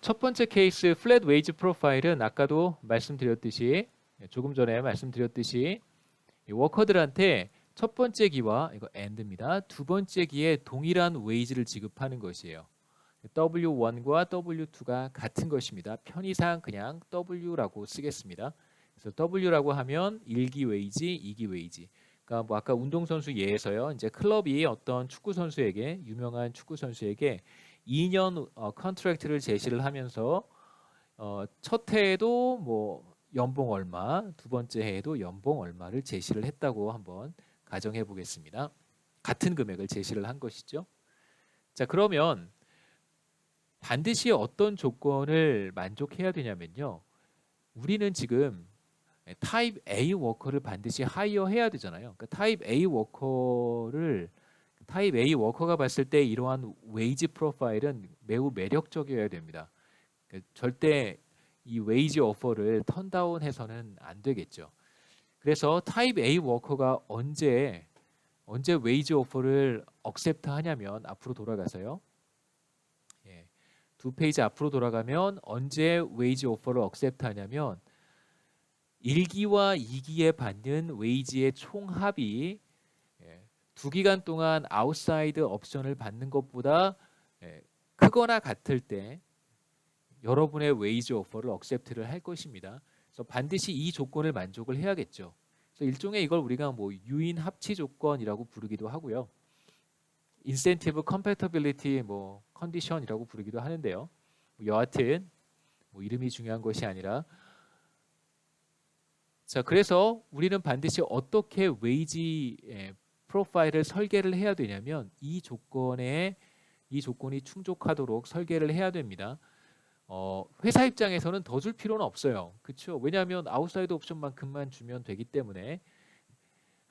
첫 번째 케이스 플랫 웨이지 프로파일은 아까도 말씀드렸듯이 예, 조금 전에 말씀드렸듯이 이 워커들한테 첫 번째 기와 이거 and입니다. 두 번째 기에 동일한 웨이지를 지급하는 것이에요. W1과 W2가 같은 것입니다. 편의상 그냥 W라고 쓰겠습니다. 그래서 W라고 하면 1기 웨이지, 2기 웨이지. 그러니까 뭐 아까 운동선수 예에서요. 이제 클럽이 어떤 축구 선수에게 유명한 축구 선수에게 2년 어, 컨트랙트를 제시를 하면서 어, 첫 해에도 뭐 연봉 얼마, 두 번째 해에도 연봉 얼마를 제시를 했다고 한번 가정해 보겠습니다. 같은 금액을 제시를 한 것이죠. 자, 그러면 반드시 어떤 조건을 만족해야 되냐면요. 우리는 지금 타입 A 워커를 반드시 하이어 해야 되잖아요. 그러니까 타입 A 워커를 타입 A 워커가 봤을 때 이러한 웨이지 프로파일은 매우 매력적이어야 됩니다. 그러니까 절대 이 웨이지 오퍼를 턴다운해서는 안 되겠죠. 그래서 타입 A 워커가 언제 언제 웨이지 오퍼를 억셉트 하냐면 앞으로 돌아가서요. 예. 두 페이지 앞으로 돌아가면 언제 웨이지 오퍼를 억셉트 하냐면 1기와 2기에 받는 웨이지의 총합이 예, 두 기간 동안 아웃사이드 옵션을 받는 것보다 예, 크거나 같을 때 여러분의 웨이지 오퍼를 억셉트를 할 것입니다. 그래서 반드시 이 조건을 만족을 해야겠죠. 그래서 일종의 이걸 우리가 뭐 유인 합치 조건이라고 부르기도 하고요. 인센티브 컴패터빌리티 뭐 컨디션이라고 부르기도 하는데요. 뭐 여하튼 뭐 이름이 중요한 것이 아니라 자 그래서 우리는 반드시 어떻게 웨이지 예, 프로파일을 설계를 해야 되냐면 이 조건에 이 조건이 충족하도록 설계를 해야 됩니다. 어, 회사 입장에서는 더 줄 필요는 없어요. 그렇죠? 왜냐하면 아웃사이드 옵션만큼만 주면 되기 때문에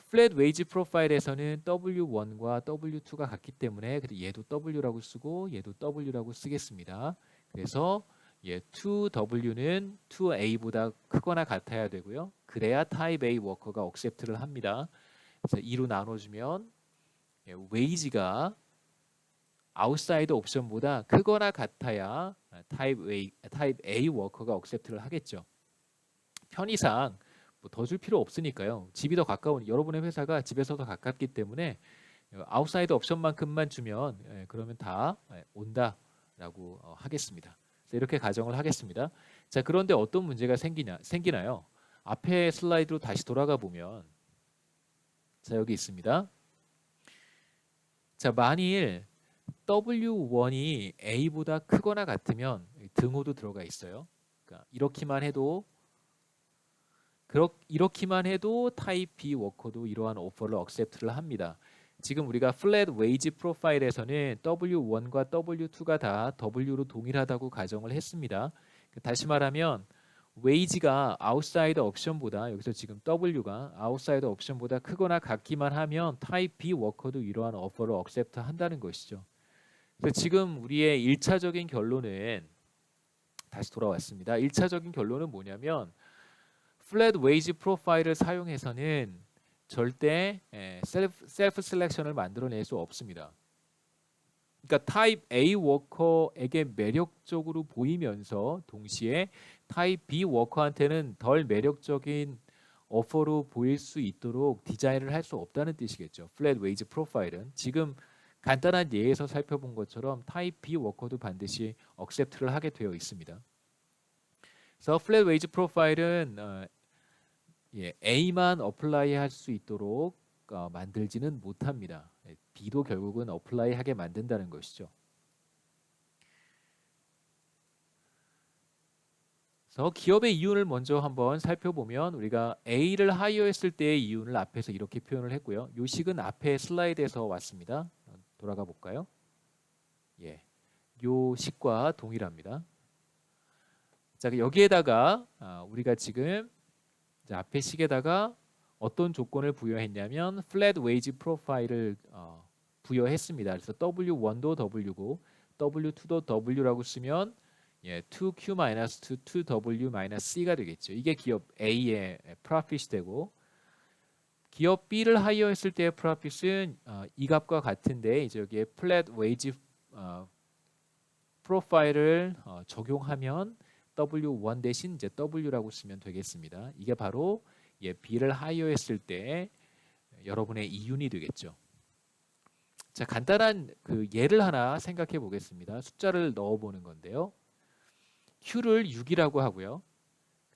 플랫 웨이지 프로파일에서는 W1과 W2가 같기 때문에 얘도 W라고 쓰고 얘도 W라고 쓰겠습니다. 그래서 예, 2W는 2A보다 크거나 같아야 되고요. 그래야 타입 A 워커가 억셉트를 합니다. 그래서 2로 나눠주면 예, 웨이지가 아웃사이드 옵션보다 크거나 같아야 타입 A, 타입 A 워커가 억셉트를 하겠죠. 편의상 뭐 더 줄 필요 없으니까요. 집이 더 가까운 여러분의 회사가 집에서 더 가깝기 때문에 아웃사이드 옵션만큼만 주면 예, 그러면 다 예, 온다라고 어, 하겠습니다. 이렇게 가정을 하겠습니다. 자 그런데 어떤 문제가 생기냐 생기나요? 앞에 슬라이드로 다시 돌아가 보면 자 여기 있습니다. 자 만일 W1이 A보다 크거나 같으면 등호도 들어가 있어요. 그러니까 이렇게만 해도 그렇, 이렇게만 해도 타입 B 워커도 이러한 오퍼를 억셉트를 합니다. 지금 우리가 플랫 웨이지 프로파일에서는 W1과 W2가 다 W로 동일하다고 가정을 했습니다. 다시 말하면 웨이지가 아웃사이드 옵션보다 여기서 지금 W가 아웃사이드 옵션보다 크거나 같기만 하면 타입 B 워커도 이러한 오퍼를 억셉트 한다는 것이죠. 그래서 지금 우리의 1차적인 결론은 다시 돌아왔습니다. 1차적인 결론은 뭐냐면 플랫 웨이지 프로파일을 사용해서는 절대 셀프, 셀프 셀렉션을 만들어낼 수 없습니다. 그러니까 타입 A 워커에게 매력적으로 보이면서 동시에 타입 B 워커한테는 덜 매력적인 오퍼로 보일 수 있도록 디자인을 할 수 없다는 뜻이겠죠. 플랫 웨이지 프로파일은 지금 간단한 예에서 살펴본 것처럼 타입 B 워커도 반드시 억셉트를 하게 되어 있습니다. 그래서 플랫 웨이지 프로파일은 어, 예, A만 어플라이 할 수 있도록 어, 만들지는 못합니다. 예, B도 결국은 어플라이 하게 만든다는 것이죠. 그래서 기업의 이윤을 먼저 한번 살펴보면 우리가 A를 하이어했을 때의 이윤을 앞에서 이렇게 표현을 했고요. 요 식은 앞에 슬라이드에서 왔습니다. 돌아가 볼까요? 예, 요 식과 동일합니다. 자 여기에다가 아, 우리가 지금 앞에 식에다가 어떤 조건을 부여했냐면 플랫 웨이지 프로파일을 어, 부여했습니다. 그래서 W1도 W고 W2도 W라고 쓰면 예, 2Q-2 2W-C가 되겠죠. 이게 기업 A의 프로핏이 되고 기업 B를 하이어했을 때의 프로핏은 어, 이 값과 같은데 이제 여기에 플랫 웨이지 어, 프로파일을 어, 적용하면 W1 대신 이제 W라고 쓰면 되겠습니다. 이게 바로 예, B를 하이어했을 때 여러분의 이윤이 되겠죠. 자, 간단한 그 예를 하나 생각해 보겠습니다. 숫자를 넣어 보는 건데요. Q를 6이라고 하고요.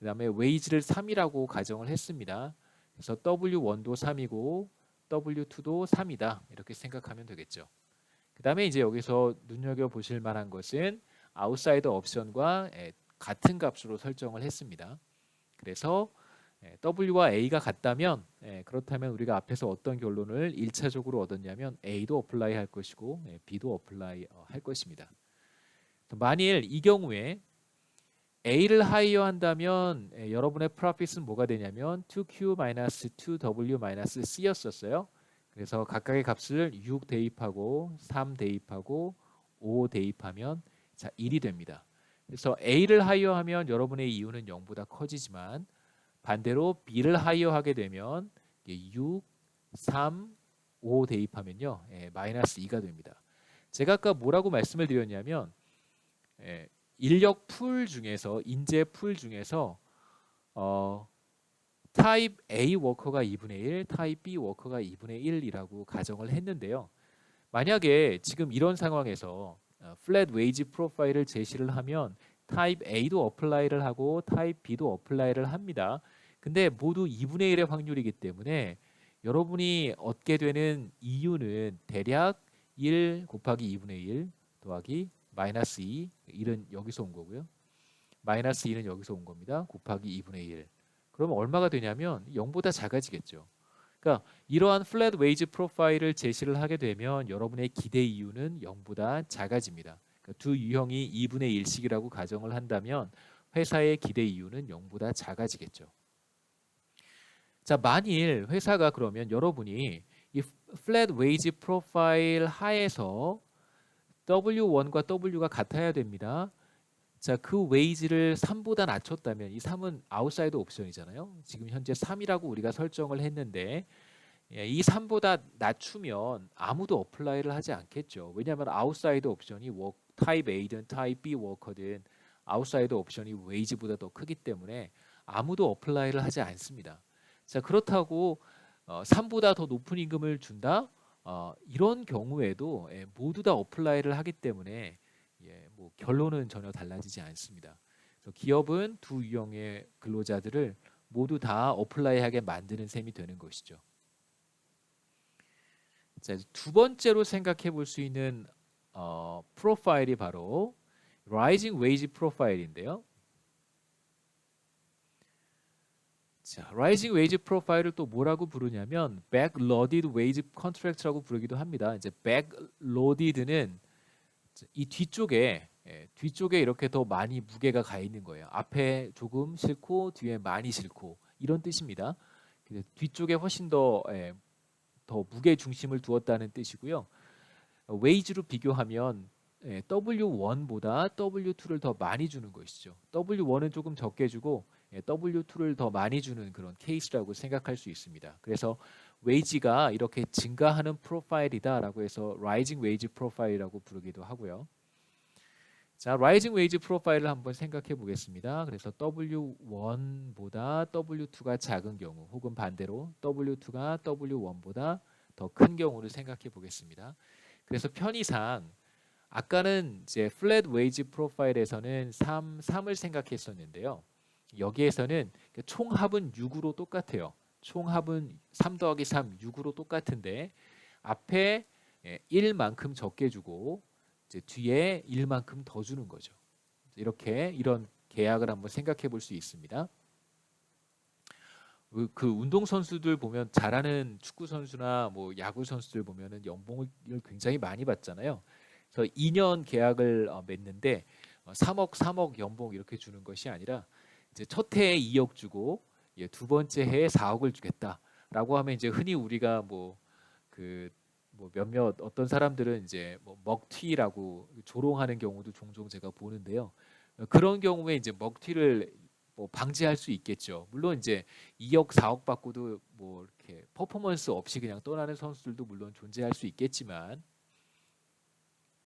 그 다음에 웨이지를 3이라고 가정을 했습니다. 그래서 W1도 3이고 W2도 3이다. 이렇게 생각하면 되겠죠. 그 다음에 이제 여기서 눈여겨 보실 만한 것은 아웃사이더 옵션과 예, 같은 값으로 설정을 했습니다. 그래서 예, W와 A가 같다면 예, 그렇다면 우리가 앞에서 어떤 결론을 1차적으로 얻었냐면 A도 어플라이 할 것이고 예, B도 어플라이 어, 할 것입니다. 만일 이 경우에 A를 하이어 한다면 예, 여러분의 프로핏은 뭐가 되냐면 2Q-2W-C였었어요. 그래서 각각의 값을 6 대입하고 3 대입하고 5 대입하면 자 1이 됩니다. 그래서 A를 하이어 하면 여러분의 이유는 0보다 커지지만 반대로 B를 하이어하게 되면 6, 3, 5 대입하면요 예, 마이너스 2가 됩니다. 제가 아까 뭐라고 말씀을 드렸냐면 예, 인력 풀 중에서 인재 풀 중에서 어, 타입 A 워커가 2분의 1, 타입 B 워커가 2분의 1이라고 가정을 했는데요. 만약에 지금 이런 상황에서 플랫 웨이지 프로파일을 제시를 하면 타입 A도 어플라이를 하고 타입 B도 어플라이를 합니다. 근데 모두 2분의 1의 확률이기 때문에 여러분이 얻게 되는 이유는 대략 1 곱하기 2분의 1 더하기 마이너스 2 1은 여기서 온 거고요. 마이너스 2는 여기서 온 겁니다. 곱하기 2분의 1 그러면 얼마가 되냐면 0보다 작아지겠죠. 그러니까 이러한 플랫 웨이지 프로파일을 제시를 하게 되면 여러분의 기대 이유는 0보다 작아집니다. 그러니까 두 유형이 2분의 1씩이라고 가정을 한다면 회사의 기대 이유는 0보다 작아지겠죠. 자, 만일 회사가 그러면 여러분이 이 플랫 웨이지 프로파일 하에서 W1과 W가 같아야 됩니다. 자, 그 웨이지를 3보다 낮췄다면 이 3은 아웃사이드 옵션이잖아요. 지금 현재 3이라고 우리가 설정을 했는데 예, 이 3보다 낮추면 아무도 어플라이를 하지 않겠죠. 왜냐하면 아웃사이드 옵션이 워, 타입 A든 타입 B 워커든 아웃사이드 옵션이 웨이지보다 더 크기 때문에 아무도 어플라이를 하지 않습니다. 자 그렇다고 어, 3보다 더 높은 임금을 준다? 어, 이런 경우에도 예, 모두 다 어플라이를 하기 때문에 예, 뭐 결론은 전혀 달라지지 않습니다. 기업은 두 유형의 근로자들을 모두 다 어플라이하게 만드는 셈이 되는 것이죠. 자, 두 번째로 생각해 볼 수 있는 어, 프로파일이 바로 Rising Wage 프로파일인데요. 자, Rising Wage 프로파일을 또 뭐라고 부르냐면 Backloaded Wage Contract라고 부르기도 합니다. 이제 Backloaded는 이 뒤쪽에 예, 뒤쪽에 이렇게 더 많이 무게가 가 있는 거예요. 앞에 조금 싫고 뒤에 많이 싫고 이런 뜻입니다. 뒤쪽에 훨씬 더, 예, 더 무게 중심을 두었다는 뜻이고요. 웨이지로 비교하면 예, W1보다 W2를 더 많이 주는 것이죠. W1은 조금 적게 주고 예, W2를 더 많이 주는 그런 케이스라고 생각할 수 있습니다. 그래서 웨이지가 이렇게 증가하는 프로파일이다라고 해서 라이징 웨이지 프로파일이라고 부르기도 하고요. 자, 라이징 웨이지 프로파일을 한번 생각해 보겠습니다. 그래서 W1보다 W2가 작은 경우 혹은 반대로 W2가 W1보다 더 큰 경우를 생각해 보겠습니다. 그래서 편의상 아까는 이제 플랫 웨이지 프로파일에서는 3, 3을 생각했었는데요. 여기에서는 총합은 6으로 똑같아요. 총합은 3 더하기 3, 6으로 똑같은데 앞에 1만큼 적게 주고 이제 뒤에 1만큼 더 주는 거죠. 이렇게 이런 계약을 한번 생각해 볼 수 있습니다. 그, 그 운동 선수들 보면 잘하는 축구 선수나 뭐 야구 선수들 보면은 연봉을 굉장히 많이 받잖아요. 그래서 2년 계약을 어, 맺는데 3억 어, 3억 연봉 이렇게 주는 것이 아니라 이제 첫 해에 2억 주고 예, 두 번째 해에 4억을 주겠다라고 하면 이제 흔히 우리가 뭐 그 뭐 몇몇 어떤 사람들은 이제 뭐 먹튀라고 조롱하는 경우도 종종 제가 보는데요. 그런 경우에 이제 먹튀를 뭐 방지할 수 있겠죠. 물론 이제 2억 4억 받고도 뭐 이렇게 퍼포먼스 없이 그냥 떠나는 선수들도 물론 존재할 수 있겠지만